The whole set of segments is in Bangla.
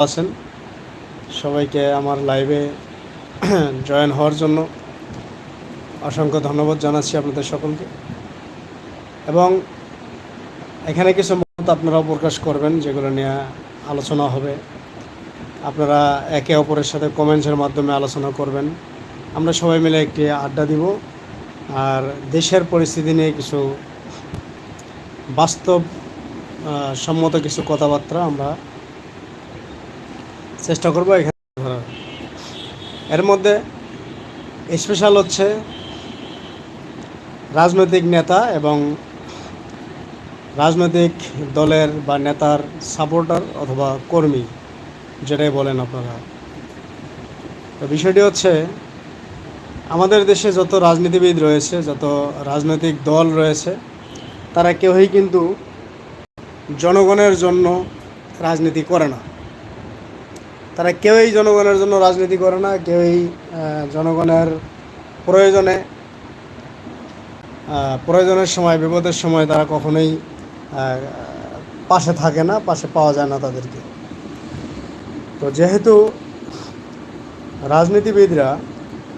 আছেন। সবাইকে আমার লাইভে জয়েন হওয়ার জন্য অসংখ্য ধন্যবাদ জানাচ্ছি আপনাদের সকলকে। এবং এখানে কিছু মত আপনারাও প্রকাশ করবেন, যেগুলো নিয়ে আলোচনা হবে। আপনারা একে অপরের সাথে কমেন্টসের মাধ্যমে আলোচনা করবেন। আমরা সবাই মিলে একটি আড্ডা দিব। আর দেশের পরিস্থিতি নিয়ে কিছু বাস্তব সম্মত কিছু কথাবার্তা আমরা চেষ্টা করব এখানে ধরার। এর মধ্যে স্পেশাল হচ্ছে রাজনৈতিক নেতা এবং রাজনৈতিক দলের বা নেতার সাপোর্টার অথবা কর্মী, যেটাই বলেন আপনারা। তো বিষয়টি হচ্ছে, আমাদের দেশে যত রাজনীতিবিদ রয়েছে, যত রাজনৈতিক দল রয়েছে, তারা কেউই কিন্তু জনগণের জন্য রাজনীতি করে না। তারা কেউই জনগণের জন্য রাজনীতি করে না, কেউই জনগণের প্রয়োজনে প্রয়োজনের সময়, বিপদের সময় তারা কখনোই পাশে থাকে না, পাশে পাওয়া যায় না তাদেরকে। তো যেহেতু রাজনীতিবিদরা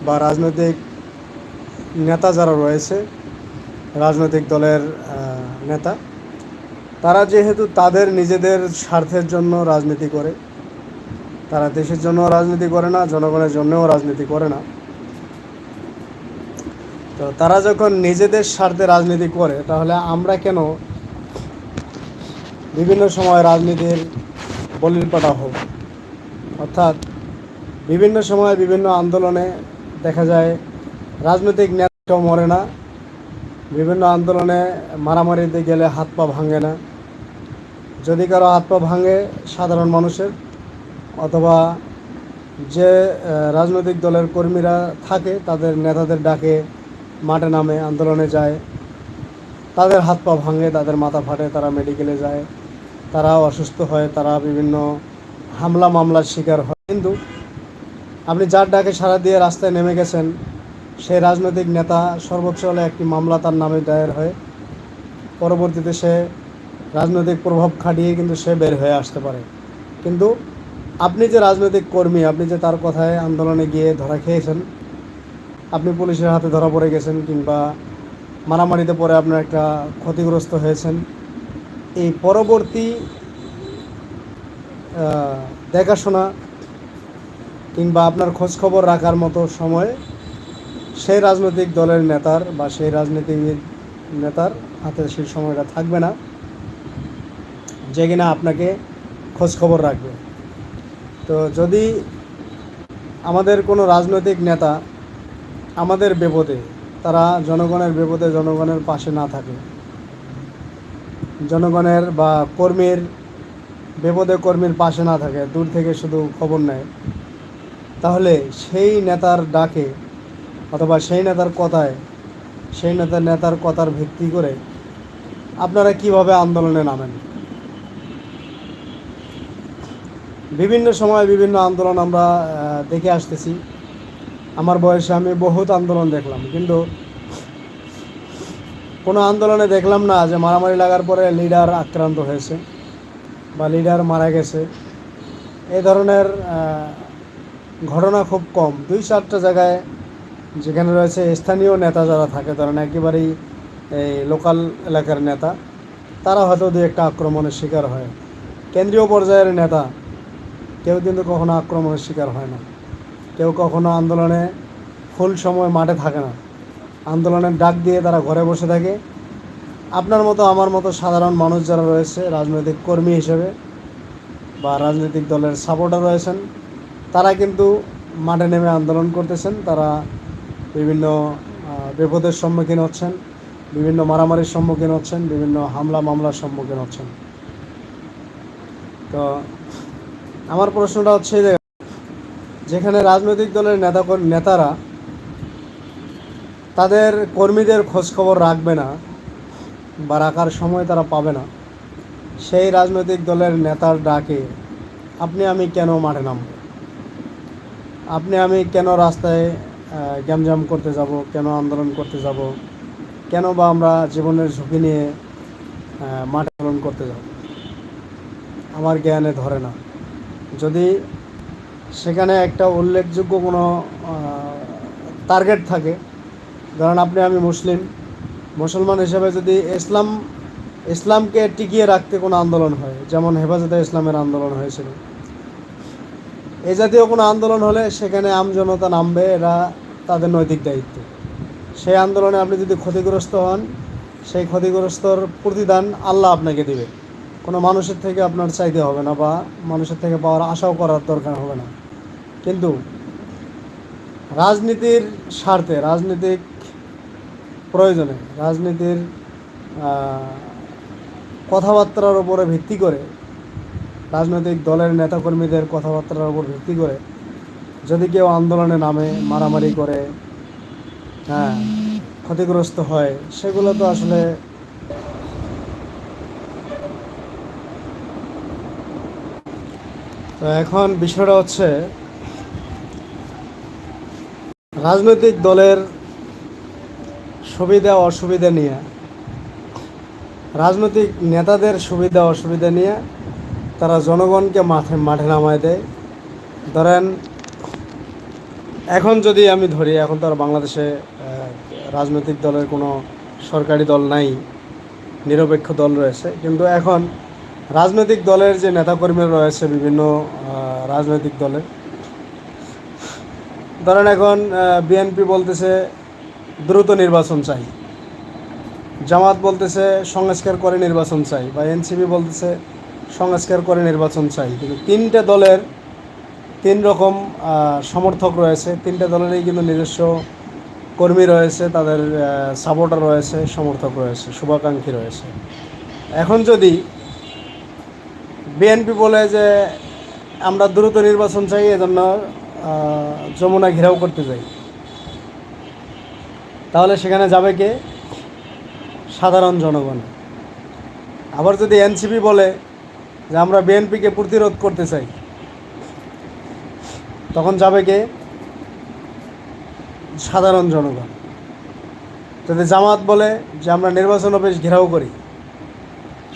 বা রাজনৈতিক নেতা যারা রয়েছে, রাজনৈতিক দলের নেতা, তারা যেহেতু তাদের নিজেদের স্বার্থের জন্য রাজনীতি করে তারা দেশের জন্য রাজনীতি করে না, জনগণের জন্যও রাজনীতি করে না। তো তারা যখন নিজেদের স্বার্থে রাজনীতি করে, তাহলে আমরা কেন বিভিন্ন সময় রাজনীতির বলির পাটা হব? অর্থাৎ বিভিন্ন সময় বিভিন্ন আন্দোলনে দেখা যায় রাজনৈতিক নেতাও মরে না, বিভিন্ন আন্দোলনে মারামারিতে গেলে হাত পা ভাঙে না। যদি কারও হাত পা ভাঙে, সাধারণ মানুষের অথবা যে রাজনৈতিক দলের কর্মীরা থাকে, তাদের নেতাদের ডাকে, মাঠে নামে, আন্দোলনে যায়। তাদের হাত পা ভাঙে, তাদের মাথা ফাটে, তারা মেডিকেলে যায়। তারা অসুস্থ হয়, তারা বিভিন্ন হামলা মামলার শিকার হয়। কিন্তু আপনি যার ডাকে সারা দিয়ে রাস্তায় নেমে গেছেন, সেই রাজনৈতিক নেতা সর্বোচ্চ হলে একটি মামলা তার নামে দায়ের হয়। পরবর্তীতে সে রাজনৈতিক প্রভাব খাটিয়ে কিন্তু সে বের হয়ে আসতে পারে। কিন্তু আপনি যে রাজনৈতিক কর্মী, আপনি যে তার কথায় আন্দোলনে গিয়ে ধরা খেয়েছেন, আপনি পুলিশের হাতে ধরা পড়ে গেছেন কিংবা মারামারিতে পরে আপনার একটা ক্ষতিগ্রস্ত হয়েছেন, এই পরবর্তী দেখাশোনা কিংবা আপনার খোঁজ খবর রাখার মতো সময় সেই রাজনৈতিক দলের নেতার বা সেই রাজনীতিবিদ নেতার হাতে সেই সময়টা থাকবে না, যে কিনা আপনাকে খোঁজ খবর রাখবে। তো যদি আমাদের কোনো রাজনৈতিক নেতা আমাদের বিপদে, তারা জনগণের বিপদে জনগণের পাশে না থাকে, জনগণের বা কর্মীর বিপদে কর্মীর পাশে না থাকে, দূর থেকে শুধু খবর নেয়, তাহলে সেই নেতার ডাকে অথবা সেই নেতার কথায়, সেই নেতার নেতার কথার ভিত্তি করে আপনারা কীভাবে আন্দোলনে নামেন? বিভিন্ন সময় বিভিন্ন আন্দোলন আমরা দেখে আসতেছি। আমার বয়সে আমি বহুত আন্দোলন দেখলাম, কিন্তু কোনো আন্দোলনে দেখলাম না যে মারামারি লাগার পরে লিডার আক্রান্ত হয়েছে বা লিডার মারা গেছে। এই ধরনের ঘটনা খুব কম। দুই চারটা জায়গায় যেখানে রয়েছে স্থানীয় নেতা যারা থাকে, ধরেন একেবারেই এই লোকাল এলাকার নেতা, তারা হয়তো দু একটা আক্রমণের শিকার হয়। কেন্দ্রীয় পর্যায়ের নেতা কেউ কিন্তু কখনো আক্রমণের শিকার হয় না। কেউ কখনো আন্দোলনে ফুল সময় মাঠে থাকে না। আন্দোলনের ডাক দিয়ে তারা ঘরে বসে থাকে। আপনার মতো, আমার মতো সাধারণ মানুষ যারা রয়েছে, রাজনৈতিক কর্মী হিসেবে বা রাজনৈতিক দলের সাপোর্টার রয়েছেন, তারা কিন্তু মাঠে নেমে আন্দোলন করতেছেন। তারা বিভিন্ন বিপদের সম্মুখীন হচ্ছেন, বিভিন্ন মারামারির সম্মুখীন হচ্ছেন, বিভিন্ন হামলা মামলার সম্মুখীন হচ্ছেন। তো আমার প্রশ্নটা হচ্ছে যে, যেখানে রাজনৈতিক দলের নেতা নেতারা তাদের কর্মীদের খোঁজখবর রাখবে না বা রাখার সময় তারা পাবে না, সেই রাজনৈতিক দলের নেতার ডাকে, আপনি আমি কেন মাঠে নামব? আপনি আমি কেন রাস্তায় গ্যামজাম করতে যাব? কেন আন্দোলন করতে যাব? কেন বা আমরা জীবনের ঝুঁকি নিয়ে মাঠে আন্দোলন করতে যাব? আমার জ্ঞানে ধরে না। যদি সেখানে একটা উল্লেখযোগ্য কোনো টার্গেট থাকে, ধরেন আপনি আমি মুসলিম, মুসলমান হিসাবে যদি ইসলাম, ইসলামকে টিকিয়ে রাখতে কোনো আন্দোলন হয়, যেমন হেফাজতে ইসলামের আন্দোলন হয়েছিল, এ জাতীয় কোনো আন্দোলন হলে সেখানে আমজনতা নামবে, এরা তাদের নৈতিক দায়িত্ব। সেই আন্দোলনে আপনি যদি ক্ষতিগ্রস্ত হন, সেই ক্ষতিগ্রস্তর প্রতিদান আল্লাহ আপনাকে দেবে। কোনো মানুষের থেকে আপনার চাইতে হবে না বা মানুষের থেকে পাওয়ার আশাও করার দরকার হবে না। কিন্তু রাজনীতির স্বার্থে, রাজনীতিক প্রয়োজনে, রাজনীতির কথাবার্তার উপরে ভিত্তি করে, রাজনৈতিক দলের নেতাকর্মীদের কথাবার্তার উপর ভিত্তি করে যদি কেউ আন্দোলনে নামে, মারামারি করে হ্যাঁ ক্ষতিগ্রস্ত হয়, সেগুলো তো আসলে তো এখন বিষয়টা হচ্ছে, রাজনৈতিক দলের সুবিধা অসুবিধা নিয়ে, রাজনৈতিক নেতাদের সুবিধা অসুবিধা নিয়ে তারা জনগণকে মাঠে মাঠে নামায় দেয়। ধরেন, এখন যদি আমি ধরি, এখন তো আর বাংলাদেশে রাজনৈতিক দলের কোনো সরকারি দল নাই, নিরপেক্ষ দল রয়েছে, কিন্তু এখন রাজনৈতিক দলের যে নেতাকর্মীরা রয়েছে বিভিন্ন রাজনৈতিক দলের। ধরেন এখন বিএনপি বলতেছে, দ্রুত নির্বাচন চাই। জামাত বলতেছে, সংস্কার করে নির্বাচন চাই। বা এনসিপি বলতেছে, সংস্কার করে নির্বাচন চাই। কিন্তু তিনটে দলের তিন রকম সমর্থক রয়েছে। তিনটে দলেরই কিন্তু নিজস্ব কর্মী রয়েছে, তাদের সাপোর্টার রয়েছে, সমর্থক রয়েছে, শুভাকাঙ্ক্ষী রয়েছে। এখন যদি বিএনপি বলে যে আমরা দ্রুত নির্বাচন চাই, এজন্য যমুনা ঘেরাও করতে চাই। তাহলে সেখানে যাবে কে? সাধারণ জনগণ। আবার যদি এনসিপি বলে যে আমরা বিএনপিকে প্রতিরোধ করতে চাই, তখন যাবে কে? সাধারণ জনগণ। যদি জামাত বলে যে আমরা নির্বাচন অফিস ঘেরাও করি,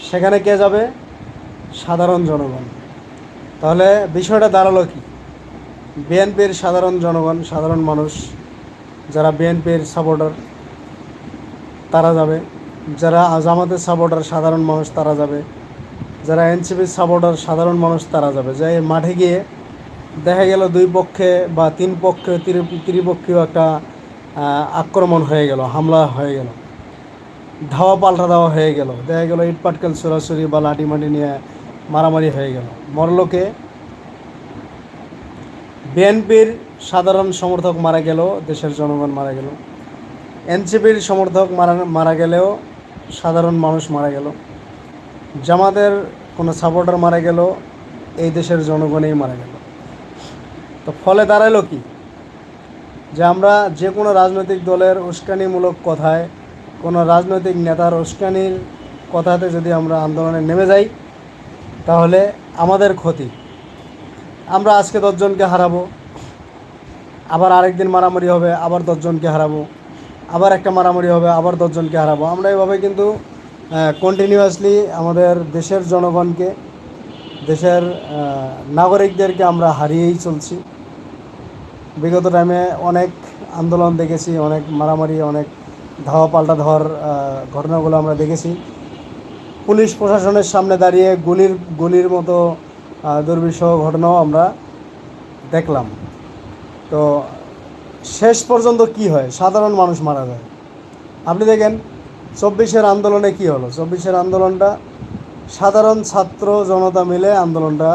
সেখানে কে যাবে? সাধারণ জনগণ। তাহলে বিষয়টা দাঁড়াল কি? বিএনপির সাধারণ জনগণ, সাধারণ মানুষ, যারা বিএনপির সাপোর্টার, তারা যাবে। যারা জামাতের সাপোর্টার, সাধারণ মানুষ, তারা যাবে। যারা এনসিপির সাপোর্টার, সাধারণ মানুষ, তারা যাবে। যে মাঠে গিয়ে দেখা গেল দুই পক্ষে বা তিন পক্ষে ত্রি- ত্রিপক্ষীয় একটা আক্রমণ হয়ে গেল, হামলা হয়ে গেল। ধাওয়া পাল্টা দেওয়া হয়ে গেল। দেখা গেল ইট পাটকেল সরাসরি বা লাঠি মাটি নিয়ে মারামারি হয়ে গেল। মরলোকে বিএনপির সাধারণ সমর্থক মারা গেল, দেশের জনগণ মারা গেল। এনসিপির সমর্থক মারা মারা গেলেও সাধারণ মানুষ মারা গেল। জামাতের কোনো সাপোর্টার মারা গেল, এই দেশের জনগণেই মারা গেল। তো ফলে দাঁড়াল কি? যে আমরা যে কোনো রাজনৈতিক দলের উস্কানিমূলক কথায় কোনো রাজনৈতিক নেতার উস্কানির কথাতে যদি আমরা আন্দোলনে নেমে যাই তাহলে আমাদের ক্ষতি। আমরা আজকে দশজনকে হারাবো, আবার আরেকদিন মারামারি হবে, আবার দশজনকে হারাবো, আবার একটা মারামারি হবে, আবার দশজনকে হারাবো। আমরা এভাবে কিন্তু কন্টিনিউয়াসলি আমাদের দেশের জনগণকে, দেশের নাগরিকদেরকে আমরা হারিয়েই চলছি। বিগত টাইমে অনেক আন্দোলন দেখেছি, অনেক মারামারি, অনেক ধাওয়া পাল্টা ধর ঘটনাগুলো আমরা দেখেছি। পুলিশ প্রশাসনের সামনে দাঁড়িয়ে গুলির গুলির মতো দুর্বিষহ ঘটনাও আমরা দেখলাম। তো শেষ পর্যন্ত কি হয়? সাধারণ মানুষ মারা যায়। আপনি দেখেন, চব্বিশের আন্দোলনে কি হলো? চব্বিশের আন্দোলনটা সাধারণ ছাত্র জনতা মিলে আন্দোলনটা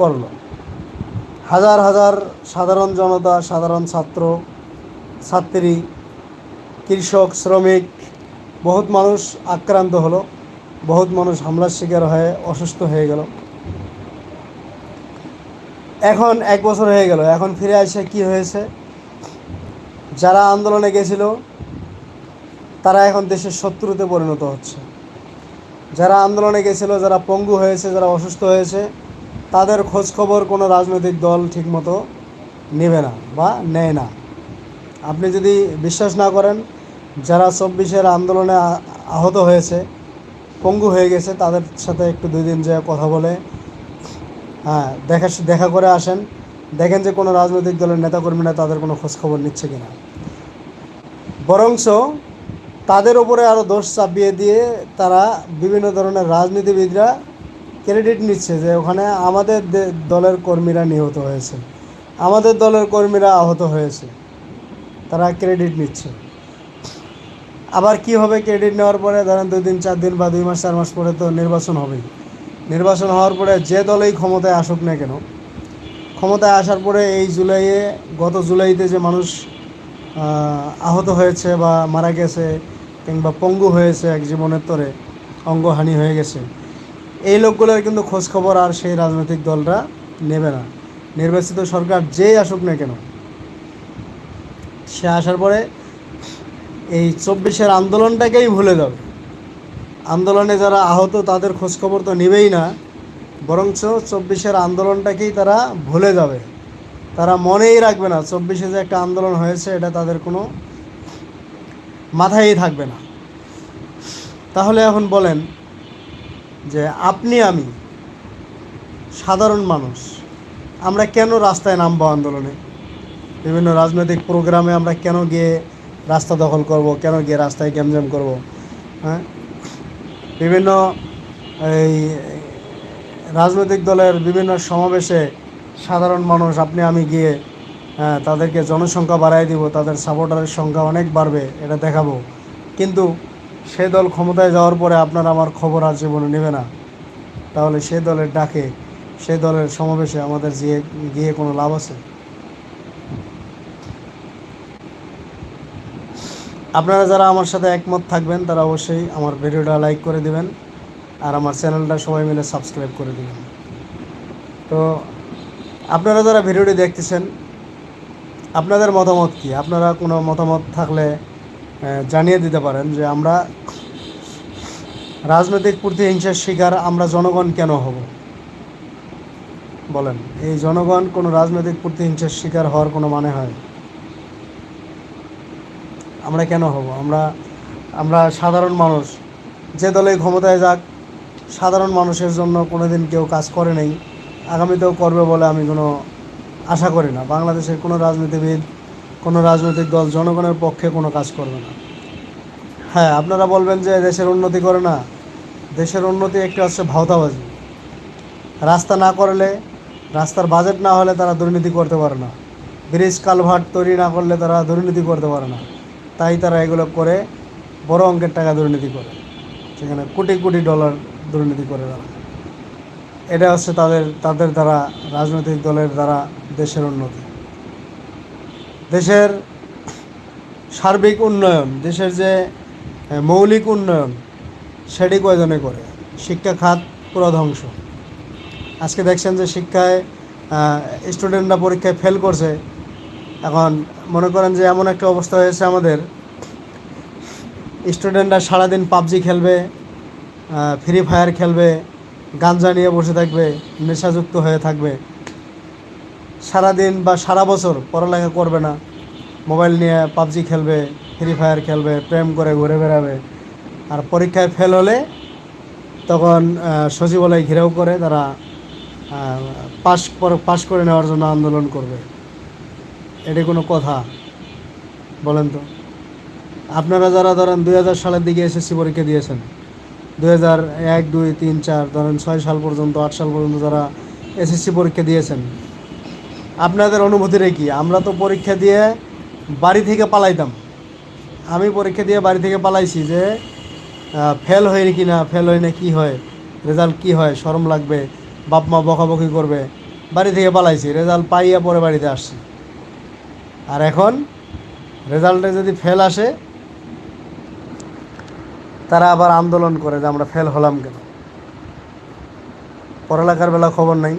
করল। হাজার হাজার সাধারণ জনতা, সাধারণ ছাত্র, ছাত্রী, কৃষক, শ্রমিক, বহুত মানুষ আক্রান্ত হলো। বহুত মানুষ হামলার শিকার হয়ে অসুস্থ হয়ে গেল। এখন এক বছর হয়ে গেল, এখন ফিরে আসে কি হয়েছে? যারা আন্দোলনে গেছিল, তারা এখন দেশের শত্রুতে পরিণত হচ্ছে। যারা আন্দোলনে গেছিল, যারা পঙ্গু হয়েছে, যারা অসুস্থ হয়েছে, তাদের খোঁজখবর কোনো রাজনৈতিক দল ঠিকমতো নেবে না বা নেয় না। আপনি যদি বিশ্বাস না করেন, যারা চব্বিশের আন্দোলনে আহত হয়েছে পঙ্গু হয়ে গেছে, তাদের সাথে একটু দুই দিন যে কথা বলে। হ্যাঁ দেখা দেখা করে আসেন। দেখেন যে কোনো রাজনৈতিক দলের নেতাকর্মীরা তাদের কোনো খোঁজখবর নিচ্ছে কি না বরঞ্চ তাদের ওপরে আরও দোষ চাপিয়ে দিয়ে তারা বিভিন্ন ধরনের রাজনীতিবিদরা ক্রেডিট নিচ্ছে যে ওখানে আমাদের দলের কর্মীরা নিহত হয়েছে। আমাদের দলের কর্মীরা আহত হয়েছে। তারা ক্রেডিট নিচ্ছে। আবার কি হবে ক্রেডিট নেওয়ার পরে? ধরেন দুই দিন, চার দিন বা দুই মাস, চার মাস পরে তো নির্বাচন হবেই। নির্বাচন হওয়ার পরে যে দলেই ক্ষমতায় আসুক না কেন, ক্ষমতায় আসার পরে এই জুলাইয়ে, গত জুলাইতে যে মানুষ আহত হয়েছে বা মারা গেছে কিংবা পঙ্গু হয়েছে এক জীবনের তরে, অঙ্গহানি হয়ে গেছে, এই লোকগুলোর কিন্তু খোঁজখবর আর সেই রাজনৈতিক দলরা নেবে না। নির্বাচিত সরকার যেই আসুক না কেন, সে আসার পরে এই চব্বিশের আন্দোলনটাকেই ভুলে যাবে আন্দোলনে যারা আহত, তাদের খোঁজখবর তো নেবেই না। বরঞ্চ চব্বিশের আন্দোলনটাকেই তারা ভুলে যাবে। তারা মনেই রাখবে না, চব্বিশে যে একটা আন্দোলন হয়েছে, এটা তাদের কোনো মাথায়ই থাকবে না। তাহলে এখন বলেন যে আপনি, আমি সাধারণ মানুষ, আমরা কেন রাস্তায় নামবো আন্দোলনে? বিভিন্ন রাজনৈতিক প্রোগ্রামে আমরা কেন গিয়ে রাস্তা দখল করব কেন গিয়ে রাস্তায় গ্যামজ্যাম করব হ্যাঁ? বিভিন্ন এই রাজনৈতিক দলের বিভিন্ন সমাবেশে সাধারণ মানুষ আপনি আমি গিয়ে হ্যাঁ, তাদেরকে জনসংখ্যা বাড়াই দিব তাদের সাপোর্টারের সংখ্যা অনেক বাড়বে এটা দেখাবো। কিন্তু সে দল ক্ষমতায় যাওয়ার পরে আপনার আমার খবর আর জীবনে নেবে না। তাহলে সে দলের ডাকে সে দলের সমাবেশে আমাদের গিয়ে গিয়ে কোনো লাভ আছে? আপনারা যারা আমার সাথে একমত থাকবেন, তারা অবশ্যই আমার ভিডিওটা লাইক করে দিবেন আর আমার চ্যানেলটা সবাই মিলে সাবস্ক্রাইব করে দিবেন। তো আপনারা যারা ভিডিওটি দেখতেছেন, আপনাদের মতামত কি? আপনারা কোনো মতামত থাকলে জানিয়ে দিতে পারেন যে আমরা রাজনৈতিক প্রতিহিংসার শিকার আমরা জনগণ কেন হব? বলেন, এই জনগণ কোনো রাজনৈতিক প্রতিহিংসার শিকার হওয়ার কোনো মানে হয়? আমরা কেন হব? আমরা আমরা সাধারণ মানুষ। যে দলেই ক্ষমতায় যাক, সাধারণ মানুষের জন্য কোনো দিন কেউ কাজ করে নেই। আগামীতেও করবে বলে আমি কোনো আশা করি না। বাংলাদেশের কোনো রাজনীতিবিদ, কোনো রাজনৈতিক দল, জনগণের পক্ষে কোনো কাজ করবে না। হ্যাঁ আপনারা বলবেন যে দেশের উন্নতি করে না। দেশের উন্নতি একটা হচ্ছে ভাওতাবাজি। রাস্তা না করলে, রাস্তার বাজেট না হলে তারা দুর্নীতি করতে পারে না। ব্রিজ, কালভার্ট তৈরি না করলে তারা দুর্নীতি করতে পারে না। তাই তারা এগুলো করে বড় অঙ্কের টাকা দুর্নীতি করে। সেখানে কোটি কোটি ডলার দুর্নীতি করে তারা। এটা হচ্ছে তাদের তাদের দ্বারা, রাজনৈতিক দলের দ্বারা দেশের উন্নতি। দেশের সার্বিক উন্নয়ন, দেশের যে মৌলিক উন্নয়ন, সেটি কয়জনে করে? শিক্ষা খাত পুরো ধ্বংস। আজকে দেখছেন যে শিক্ষায় স্টুডেন্টরা পরীক্ষায় ফেল করছে। এখন মনে করেন যে এমন একটা অবস্থা হয়েছে আমাদের। স্টুডেন্টরা সারাদিন পাবজি খেলবে ফ্রি ফায়ার খেলবে, গাঞ্জা নিয়ে বসে থাকবে, নেশাযুক্ত হয়ে থাকবে। সারাদিন বা সারা বছর পড়ালেখা করবে না। মোবাইল নিয়ে পাবজি খেলবে ফ্রি ফায়ার খেলবে, প্রেম করে ঘুরে বেড়াবে। আর পরীক্ষায় ফেল হলে তখন সচিবালয় ঘিরেও করে তারা পাশ পাশ করে নেওয়ার জন্য আন্দোলন করবে। এটি কোনো কথা। বলেন তো। আপনারা যারা ধরেন দুই হাজার সালের দিকে এসএসসি পরীক্ষা দিয়েছেন, দুই হাজার এক, দুই, তিন, চার, ধরেন ছয় সাল পর্যন্ত, আট সাল পর্যন্ত যারা এসএসসি পরীক্ষা দিয়েছেন, আপনাদের অনুভূতিটা কি? আমরা তো পরীক্ষা দিয়ে বাড়ি থেকে পালাইতাম। আমি পরীক্ষা দিয়ে বাড়ি থেকে পালাইছি যে ফেল হয় কি না ফেল হয় না, কি হয় রেজাল্ট কি হয়, শরম লাগবে বাপ মা বকাবকি করবে, বাড়ি থেকে পালাইছি রেজাল্ট পাইয়া পরে বাড়িতে আসছি। আর এখন রেজাল্টে যদি ফেল আসে, তারা আবার আন্দোলন করে যে আমরা ফেল হলাম কেন? পড়ালেখার বেলা খবর নেই।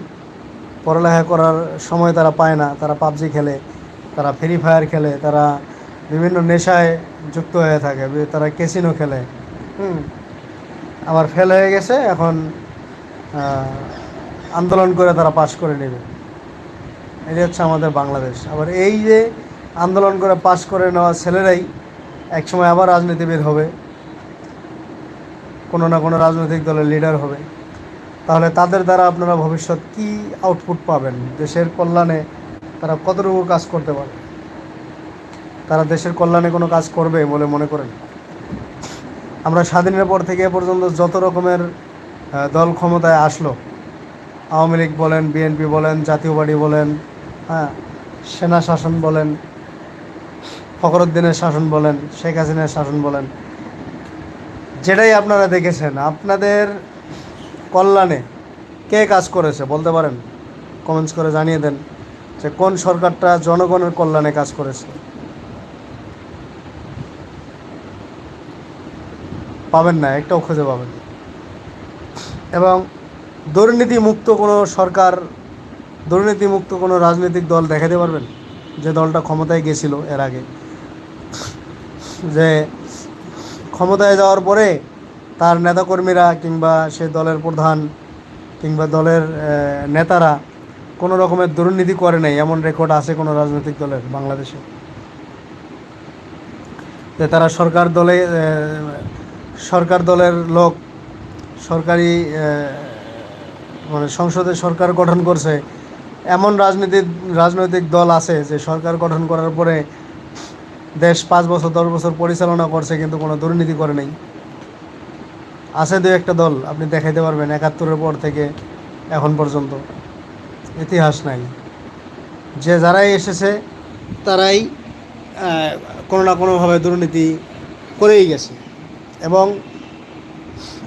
পড়ালেখা করার সময় তারা পায় না। তারা পাবজি খেলে, তারা ফ্রি ফায়ার খেলে, তারা বিভিন্ন নেশায় যুক্ত হয়ে থাকে। তারা ক্যাসিনো খেলে। হুম। আবার ফেল হয়ে গেছে, এখন আন্দোলন করে তারা পাশ করে নেবে। এটি হচ্ছে আমাদের বাংলাদেশ। আবার এই যে আন্দোলন করে পাশ করে নেওয়া ছেলেরাই একসময় আবার রাজনীতিবিদ হবে। কোনো না কোনো রাজনৈতিক দলের লিডার হবে। তাহলে তাদের দ্বারা আপনারা ভবিষ্যৎ কি আউটপুট পাবেন? দেশের কল্যাণে তারা কতটুকু কাজ করতে পারে তারা দেশের কল্যাণে কোনো কাজ করবে বলে মনে করেন? আমরা স্বাধীনের পর থেকে পর্যন্ত যত রকমের দল ক্ষমতায় আসলো, আওয়ামী লীগ বলেন, বিএনপি বলেন, জাতীয় পার্টি বলেন হ্যাঁ সেনা শাসন বলেন, ফখরুদ্দিনের শাসন বলেন, শেখ হাসিনার শাসন বলেন, যেটাই আপনারা দেখেছেন, আপনাদের কল্যাণে কে কাজ করেছে বলতে পারেন? কমেন্টস করে জানিয়ে দেন যে কোন সরকারটা জনগণের কল্যাণে কাজ করেছে। পাবেন না, একটাও খুঁজে পাবেন এবং দুর্নীতি মুক্ত কোনো সরকার দুর্নীতি মুক্ত কোনো রাজনৈতিক দল দেখাতে পারবেন? যে দলটা ক্ষমতায় গেছিল এর আগে। যে ক্ষমতায় যাওয়ার পরে তার নেতাকর্মীরা কিংবা সে দলের প্রধান কিংবা দলের নেতারা কোনো রকমের দুর্নীতি করে নাই, এমন রেকর্ড আছে কোনো রাজনৈতিক দলের বাংলাদেশে? যে তারা সরকার দলে সরকার দলের লোক, সরকারি মানে সংসদে সরকার গঠন করছে এমন রাজনীতিক রাজনৈতিক দল আছে যে সরকার গঠন করার পরে দেশ পাঁচ বছর, দশ বছর পরিচালনা করছে কিন্তু কোনো দুর্নীতি করে নাই। আছে দু একটা দল, আপনি দেখাইতে পারবেন, একাত্তরের পর থেকে এখন পর্যন্ত। ইতিহাস নাই। যে যারাই এসেছে, তারাই কোনো না কোনোভাবে দুর্নীতি করেই গেছে। এবং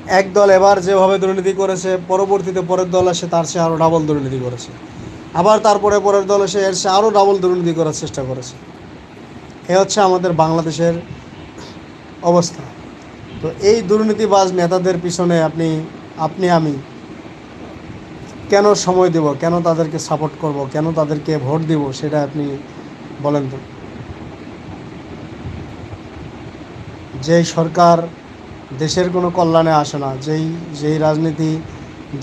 এক দল এবার যেভাবে দুর্নীতি করেছে, পরবর্তীতে পরের দল আসে, তার সে আরও ডাবল দুর্নীতি করেছে। আবার তারপরে পরের দল এসে চেয়ে আরও ডাবল দুর্নীতি করার চেষ্টা করেছে। এ হচ্ছে আমাদের বাংলাদেশের অবস্থা। তো এই দুর্নীতিবাজ নেতাদের পিছনে আপনি আপনি, আমি কেন সময় দেব? কেন তাদেরকে সাপোর্ট করব? কেন তাদেরকে ভোট দিব? সেটা আপনি বলেন তো। যেই সরকার দেশের কোনো কল্যাণে আসে না, যেই যেই রাজনীতি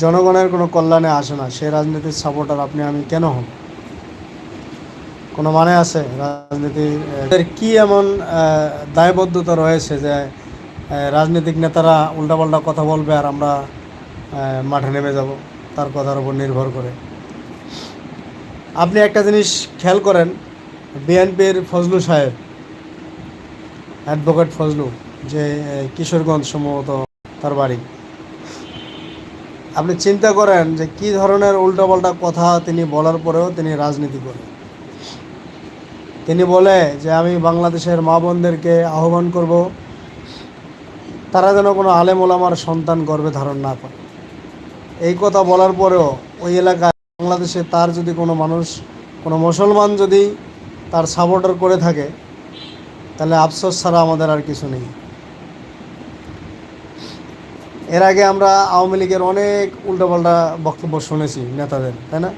জনগণের কোনো কল্যাণে আসে না। সেই রাজনীতির সাপোর্টার আপনি, আমি কেন হব? কোনো মানে আছে রাজনীতির? কি এমন দায়বদ্ধতা রয়েছে যে রাজনৈতিক নেতারা উল্টাপাল্টা কথা বলবে আর আমরা মাঠে নেমে যাব? তার কথার উপর নির্ভর করে। আপনি একটা জিনিস খেয়াল করেন, বিএনপির ফজলু সাহেব অ্যাডভোকেট ফজলু, যে কিশোরগঞ্জ সম্ভবত তার বাড়ি। আপনি চিন্তা করেন যে কি ধরনের উল্টাপাল্টা কথা তিনি বলার পরেও তিনি রাজনীতি করেন। তিনি বলে যে আমি বাংলাদেশের মা বোনদেরকে আহ্বান করব, তারা যেন কোনো আলেম ওলামার সন্তান গর্বে ধারণ না করে। এই কথা বলার পরেও ওই এলাকায় বাংলাদেশে তার যদি কোনো মানুষ, কোনো মুসলমান যদি তার সাপোর্টার করে থাকে, তাহলে আফসোস ছাড়া আমাদের আর কিছু নেই। এর আগে আমরা আওয়ামী লীগের অনেক উল্টোপাল্টা বক্তব্য শুনেছি নেতাদের, তাই না?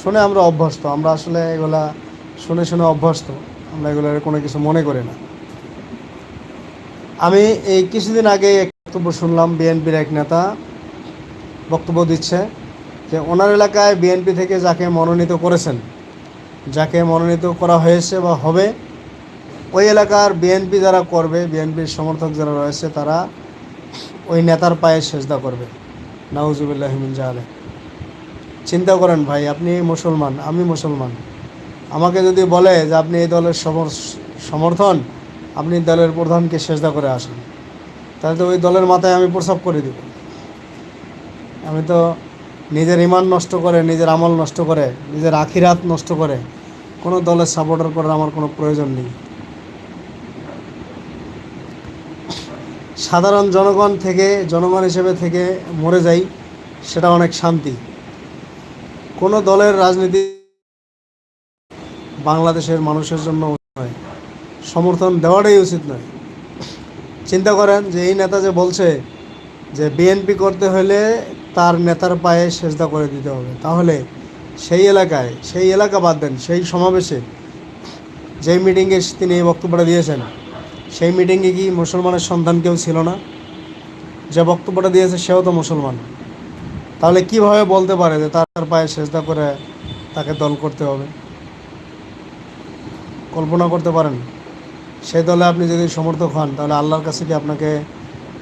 শুনে আমরা অভ্যস্ত, আমরা আসলে এগুলা শুনে শুনে অভ্যস্ত, আমরা এগুলোর কোনো কিছু মনে করি না। আমি এই কিছুদিন আগে এক বক্তব্য শুনলাম, বিএনপির এক নেতা বক্তব্য দিচ্ছে যে ওনার এলাকায় বিএনপি থেকে যাকে মনোনীত করেছেন, যাকে মনোনীত করা হয়েছে বা হবে, ওই এলাকার বিএনপি যারা করবে, বিএনপির সমর্থক যারা রয়েছে তারা ওই নেতার পায়ে সেজদা করবে। নাউজুবিল্লাহমিন জাহালে চিন্তা করেন ভাই, আপনি মুসলমান, আমি মুসলমান। আমাকে যদি বলে যে আপনি এই দলের সমর- সমর্থন, আপনি দলের প্রধানকে সেজদা করে আসেন, তাহলে তো ওই দলের মাথায় আমি প্রসাব করে দিব। আমি তো নিজের ইমান নষ্ট করে, নিজের আমল নষ্ট করে, নিজের আখিরাত নষ্ট করে কোনো দলের সাপোর্টার করার আমার কোনো প্রয়োজন নেই। সাধারণ জনগণ থেকে, জনগণ হিসেবে থেকে মরে যাই, সেটা অনেক শান্তি। কোনো দলের রাজনীতি বাংলাদেশের মানুষের জন্য নয়। সমর্থন দেওয়াটাই উচিত নয়। চিন্তা করেন যে এই নেতা যে বলছে যে বিএনপি করতে হলে তার নেতার পায়ে সেজদা করে দিতে হবে। তাহলে সেই এলাকায়, সেই এলাকা বাদ দেন, সেই সমাবেশে যেই মিটিংয়ে তিনি এই বক্তব্যটা দিয়েছেন সেই মিটিংয়ে কি মুসলমানের সন্তান কেউ ছিল না। যে বক্তব্যটা দিয়েছে সেও তো মুসলমান। তাহলে কীভাবে বলতে পারে যে তার পায়ে সেজদা করে তাকে দল করতে হবে? কল্পনা করতে পারেন? সেই দলে আপনি যদি সমর্থক হন, তাহলে আল্লাহর কাছে কি আপনাকে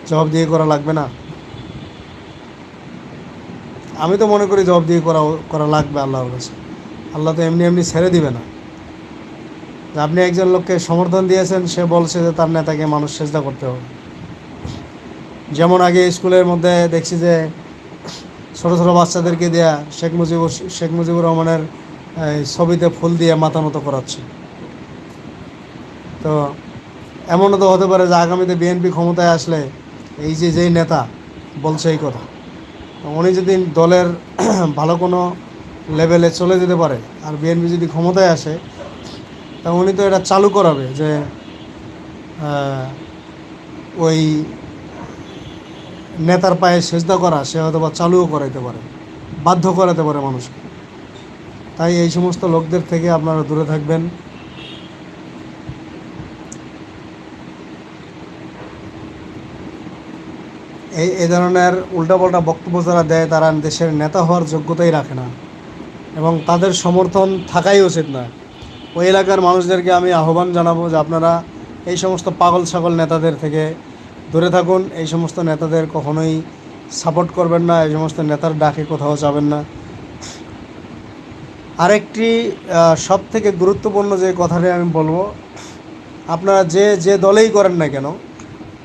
জবাবদিহি করা লাগবে না? আমি তো মনে করি জবাব দিয়ে করা করা লাগবে আল্লাহর কাছে। আল্লাহ তো এমনি এমনি ছেড়ে দিবে না। আপনি একজন লোককে সমর্থন দিয়েছেন, সে বলছে যে তার নেতাকে মানুষ চেষ্টা করতে হবে। যেমন আগে স্কুলের মধ্যে দেখছি যে ছোটো ছোটো বাচ্চাদেরকে দেয়া শেখ মুজিবুর শেখ মুজিবুর রহমানের ছবিতে ফুল দিয়ে মাথা মতো করাচ্ছে। তো এমনও তো হতে পারে যে আগামীতে বিএনপি ক্ষমতায় আসলে এই যে যেই নেতা বলছে এই কথা উনি যদি দলের ভালো কোনো লেভেলে চলে যেতে পারে, আর বিএনপি যদি ক্ষমতায় আসে তা উনি তো এটা চালু করাবে যে ওই নেতার পায়ে সেজদা করা, সে হয়তো বা চালুও করাইতে পারে, বাধ্য করাতে পারে মানুষকে। তাই এই সমস্ত লোকদের থেকে আপনারা দূরে থাকবেন। এই এই ধরনের উল্টাপাল্টা বক্তব্য যারা দেয়, তারা দেশের নেতা হওয়ার যোগ্যতাই রাখে না। এবং তাদের সমর্থন থাকাই উচিত না ওই এলাকার মানুষদেরকে আমি আহ্বান জানাব যে আপনারা এই সমস্ত পাগল ছাগল নেতাদের থেকে দূরে থাকুন। এই সমস্ত নেতাদের কখনোই সাপোর্ট করবেন না, এই সমস্ত নেতার ডাকে কোথাও যাবেন না। আরেকটি সব থেকে গুরুত্বপূর্ণ যে কথাটি আমি বলব, আপনারা যে যে দলেই করেন না কেন,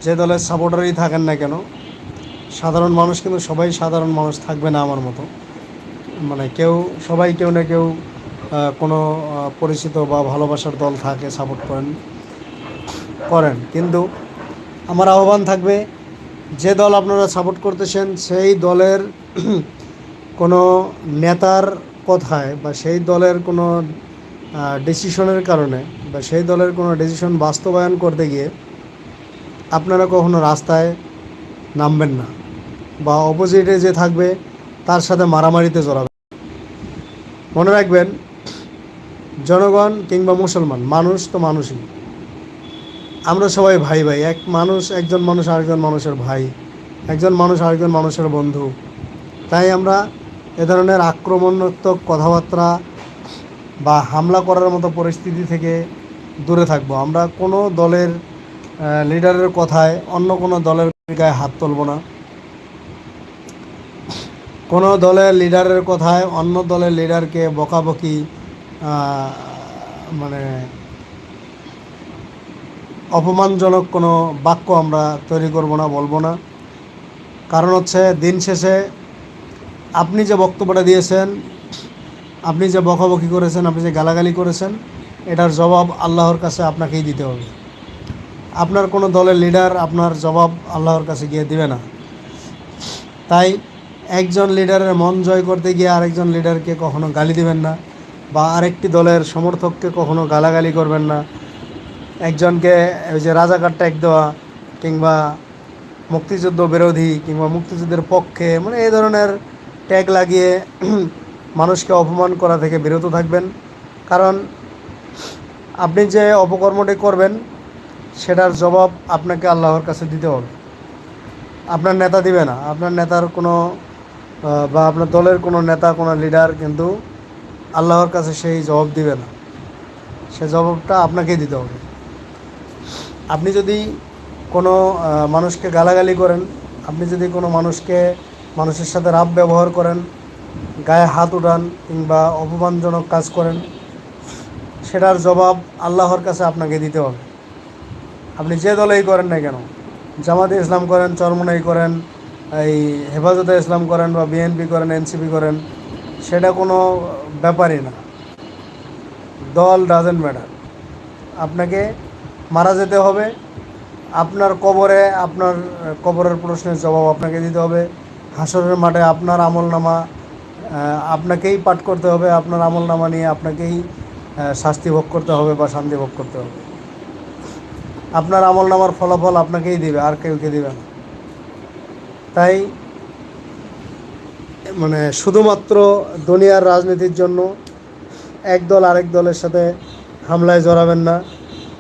যে দলের সাপোর্টারই থাকেন না কেন, সাধারণ মানুষ কিন্তু সবাই সাধারণ মানুষ থাকবে না আমার মতো। মানে কেউ, সবাই কেউ না কেউ কোনো পরিচিত বা ভালোবাসার দল থাকে সাপোর্ট করেন করেন। কিন্তু আমার আহ্বান থাকবে, যে দল আপনারা সাপোর্ট করতেছেন, সেই দলের কোনো নেতার কথায় বা সেই দলের কোনো ডিসিশনের কারণে বা সেই দলের কোনো ডিসিশন বাস্তবায়ন করতে গিয়ে আপনারা কখনো রাস্তায় নামবেন না বা অপোজিটে যে থাকবে, তার সাথে মারামারিতে জড়াবেন মনে রাখবেন জনগণ কিংবা মুসলমান, মানুষ তো মানুষই। আমরা সবাই ভাই ভাই, এক মানুষ, একজন মানুষ, আরেকজন মানুষের ভাই, একজন মানুষ, আরেকজন মানুষের বন্ধু। তাই আমরা এ ধরনের আক্রমণাত্মক কথাবার্তা বা হামলা করার মতো পরিস্থিতি থেকে দূরে থাকব। আমরা কোনো দলের লিডারের কথায় অন্য কোনো দলের গায়ে হাত তুলব না। কোনো দলের লিডারের কথায় অন্য দলের লিডারকে বকাবকি মানে অপমানজনক কোনো বাক্য আমরা তৈরি করব না, বলব না। কারণ হচ্ছে দিন শেষে আপনি যে বক্তব্যটা দিয়েছেন, আপনি যে বকাবকি করেছেন, আপনি যে গালাগালি করেছেন, এটার জবাব আল্লাহর কাছে আপনাকেই দিতে হবে। আপনার কোনো দলের লিডার আপনার জবাব আল্লাহর কাছে গিয়ে দিবে না। তাই একজন লিডারের মন জয় করতে গিয়ে আরেকজন লিডারকে কখনো গালি দিবেন না। বা আরেকটি দলের সমর্থককে কখনো গালাগালি করবেন না। একজনকে ওই যে রাজাকার ট্যাগ দেওয়া কিংবা মুক্তিযুদ্ধ বিরোধী কিংবা মুক্তিযুদ্ধের পক্ষে মানে এই ধরনের ট্যাগ লাগিয়ে মানুষকে অপমান করা থেকে বিরত থাকবেন। কারণ আপনি যে অপকর্মটি করবেন, সেটার জবাব আপনাকে আল্লাহর কাছে দিতে হবে। আপনার নেতা দিবে না। আপনার নেতার কোনো বা আপনার দলের কোনো নেতা, কোনো লিডার কিন্তু আল্লাহর কাছে সেই জবাব দিবে না। সে জবাবটা আপনাকেই দিতে হবে। আপনি যদি কোনো মানুষকে গালাগালি করেন, আপনি যদি কোনো মানুষকে মানুষের সাথে রাব ব্যবহার করেন, গায়ে হাত উঠান কিংবা অপমানজনক কাজ করেন, সেটার জবাব আল্লাহর কাছে আপনাকে দিতে হবে। আপনি যে দলেই করেন না কেন, জামাতে ইসলাম করেন, চরমনাই করেন, এই হেফাজতে ইসলাম করেন বা বিএনপি করেন, এনসিপি করেন সেটা কোনো ব্যাপারই না। দল ডাজেন্ট ম্যাটার আপনাকে মারা যেতে হবে। আপনার কবরে, আপনার কবরের প্রশ্নের জবাব আপনাকে দিতে হবে। হাসরের মাঠে আপনার আমলনামা আপনাকেই পাঠ করতে হবে। আপনার আমলনামা নিয়ে আপনাকেই শাস্তি ভোগ করতে হবে বা শান্তি ভোগ করতে হবে। আপনার আমলনামার ফলাফল আপনাকেই দিবে, আর কেউকে দিবে না। তাই মানে শুধুমাত্র দুনিয়ার রাজনীতির জন্য এক দল আরেক দলের সাথে হামলায় জড়াবেন না,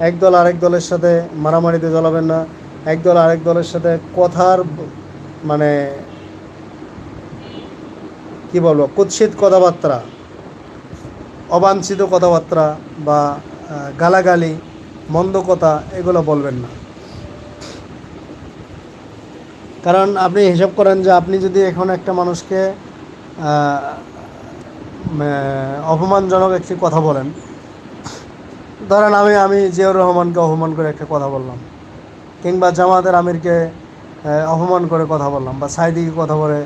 এক দল আরেক দলের সাথে মারামারিতে জড়াবেন না, এক দল আরেক দলের সাথে কথার মানে কি বলব, কুৎসিত কথাবার্তা, অবাঞ্ছিত কথাবার্তা বা গালাগালি, মন্দ কথা এগুলো বলবেন না। কারণ আপনি হিসাব করেন যে আপনি যদি এখন একটা মানুষকে অপমানজনক একটি কথা বলেন, ধরেন আমি আমি জিয়াউর রহমানকে অপমান করে একটা কথা বললাম, কিংবা জামাতের আমিরকে অপমান করে কথা বললাম, বা সাইদিকে কথা বলে,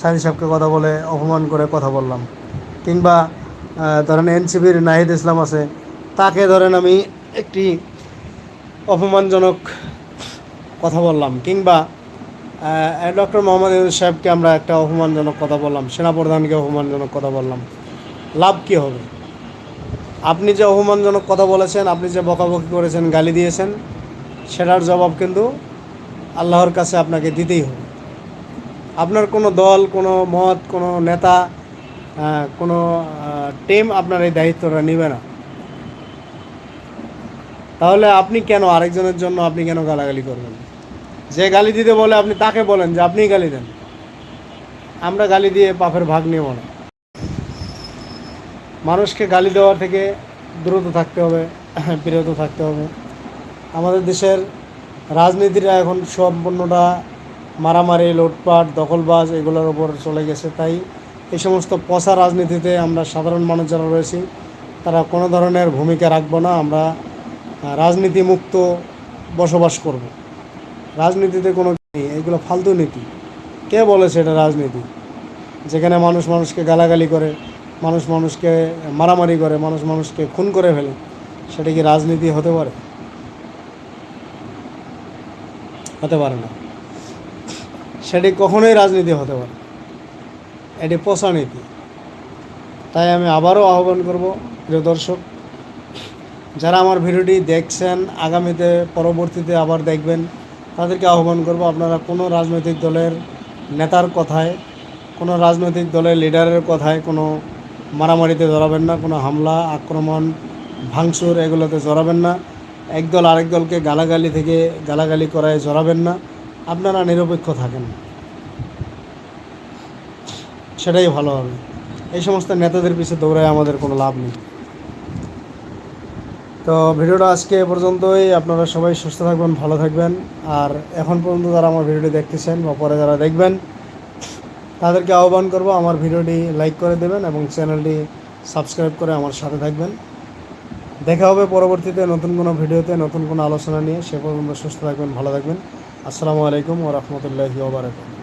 সাইদি সাহেবকে কথা বলে অপমান করে কথা বললাম, কিংবা ধরেন এনসিবির নাহিদ ইসলাম আছে, তাকে ধরেন আমি একটি অপমানজনক কথা বললাম, কিংবা ডক্টর মোহাম্মদ ইউনুস সাহেবকে আমরা একটা অপমানজনক কথা বললাম, সেনাপ্রধানকে অপমানজনক কথা বললাম। লাভ কী হবে? আপনি যে অপমানজনক কথা বলেছেন, আপনি যে বকাবকি করেছেন, গালি দিয়েছেন, সেটার জবাব কিন্তু আল্লাহর কাছে আপনাকে দিতেই হবে। আপনার কোনো দল, কোনো মত, কোনো নেতা কোনো টিম আপনার এই দায়িত্বটা নেবে না। তাহলে আপনি কেন আরেকজনের জন্য আপনি কেন গালাগালি করবেন? যে গালি দিতে বলে আপনি তাকে বলেন যে আপনিই গালি দেন। আমরা গালি দিয়ে পাপের ভাগ নেব না। মানুষকে গালি দেওয়ার থেকে দ্রুত থাকতে হবে, বিরত থাকতে হবে। আমাদের দেশের রাজনীতিটা এখন সম্পূর্ণটা মারামারি, লুটপাট, দখলবাজ এগুলোর ওপর চলে গেছে। তাই এই সমস্ত পচা রাজনীতিতে আমরা সাধারণ মানুষ যারা রয়েছি, তারা কোনো ধরনের ভূমিকা রাখব না। আমরা রাজনীতি মুক্ত বসবাস করব। রাজনীতিতে কোনো নেই, এগুলো ফালতু নীতি। কে বলেছে এটা রাজনীতি? যেখানে মানুষ মানুষকে গালাগালি করে, মানুষ মানুষকে মারামারি করে, মানুষ মানুষকে খুন করে ফেলে, সেটা কি রাজনীতি হতে পারে? হতে পারে না। সেটি কখনোই রাজনীতি হতে পারে এটি পচা নীতি। তাই আমি আবারও আহ্বান করব, প্রিয় দর্শক, যারা আমার ভিডিওটি দেখছেন, আগামীতে পরবর্তীতে আবার দেখবেন তাদেরকে আহ্বান করব, আপনারা কোনো রাজনৈতিক দলের নেতার কথায়, কোনো রাজনৈতিক দলের লিডারের কথায় কোনো মারামারিতে জড়াবেন না, কোনো হামলা, আক্রমণ, ভাঙচুর এগুলোতে জড়াবেন না। একদল আরেক দলকে গালাগালি থেকে গালাগালি করায় জড়াবেন না। আপনারা নিরপেক্ষ থাকেন। সেটাই ভালো হবে। এই সমস্ত নেতাদের পিছিয়ে দৌড়ায় আমাদের কোনো লাভ নেই। তো ভিডিওটা আজকে এ পর্যন্তই। আপনারা সবাই সুস্থ থাকবেন, ভালো থাকবেন। আর এখন পর্যন্ত যারা আমার ভিডিওটি দেখতেছেন বা পরে যারা দেখবেন, তাদেরকে আহ্বান করব আমার ভিডিওটি লাইক করে দেবেন এবং চ্যানেলটি সাবস্ক্রাইব করে আমার সাথে থাকবেন। দেখা হবে পরবর্তীতে নতুন কোনো ভিডিওতে, নতুন কোনো আলোচনা নিয়ে। সে পর্যন্ত সুস্থ থাকবেন, ভালো থাকবেন। আসসালামু আলাইকুম ও রহমতুল্লাহি ওবরাকাতুহু